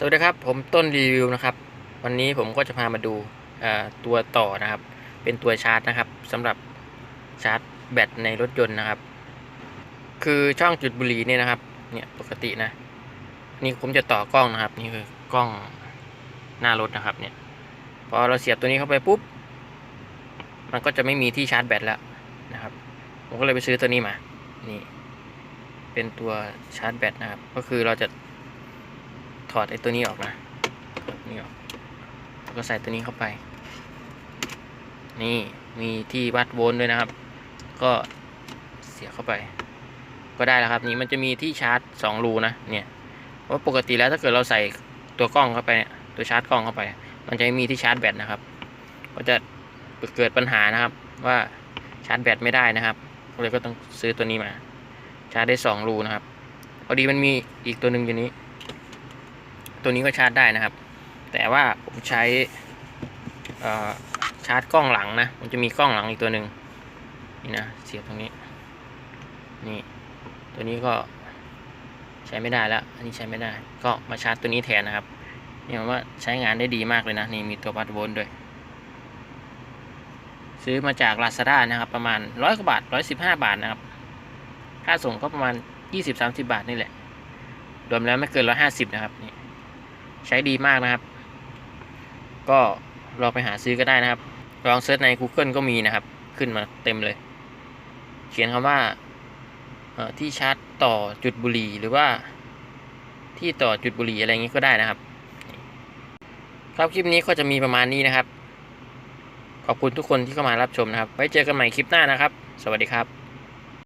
สวัสดีครับ ผมต้นรีวิวนะครับ วันนี้ผมก็จะพามาดูตัวต่อนะครับ เป็นตัวชาร์จนะครับสำหรับชาร์จแบตในรถยนต์นะครับ คือช่องจุดบุหรี่เนี่ยนะครับเนี่ยปกตินะ นี่ผมจะต่อกล้องนะครับ นี่คือกล้องหน้ารถนะครับเนี่ยพอเราเสียบตัวนี้เข้าไปปุ๊บ มันก็จะไม่มีที่ชาร์จแบตแล้วนะครับ ผมก็เลยไปซื้อตัวนี้มา นี่ เป็นตัวชาร์จแบตนะครับ ก็คือเราจะ ถอดไอ้ตัวนี้ออกนะถอดนี่ออกแล้วก็ใส่ตัวนี้เข้าไป นี่มีที่วัดโวลต์ด้วยนะครับ ก็เสียบเข้าไป ก็ได้แล้วครับ นี่มันจะมีที่ชาร์จสองรูนะเนี่ยเพราะปกติแล้วถ้าเกิดเราใส่ตัวกล้องเข้าไปเนี่ยตัวชาร์จกล้องเข้าไป มันจะไม่มีที่ชาร์จแบตนะครับ ก็จะเกิดปัญหานะครับว่าชาร์จแบตไม่ได้นะครับเลยก็ต้องซื้อตัวนี้มา ชาร์จได้สองรูนะครับพอดีมันมีอีกตัวหนึ่งอยู่นี้ ตัวนี้ก็ชาร์จได้นะครับ แต่ว่าผมใช้ชาร์จกล้องหลังนะมันจะมีกล้องหลังอีกตัวหนึ่งนี่นะเสียบตรงนี้นี่ตัวนี้ก็ใช้ไม่ได้แล้ว อันนี้ใช้ไม่ได้ ก็มาชาร์จตัวนี้แทนนะครับนี่ผมว่าใช้งานได้ดีมากเลยนะ นี่มีตัววัดโวลต์ด้วย ซื้อมาจาก Lazada นะครับ ประมาณร้อยกว่าบาทร้อยสิบห้าบาทนะครับ ค่าส่งก็ประมาณยี่สิบสามสิบาทนี่แหละ รวมแล้วไม่เกินร้อยห้าสิบนะครับนี่ ใช้ดีมากนะครับ ก็ลองไปหาซื้อก็ได้นะครับ ลองเซิร์ชใน Google ก็มีนะครับ ขึ้นมาเต็มเลย เขียนคำว่าที่ชาร์จต่อจุดบุหรี่หรือว่าที่ต่อจุดบุหรี่อะไรอย่างนี้ก็ได้นะครับ ครับคลิปนี้ก็จะมีประมาณนี้นะครับ ขอบคุณทุกคนที่เข้ามารับชมนะครับ ไว้เจอกันใหม่คลิปหน้านะครับ สวัสดีครับ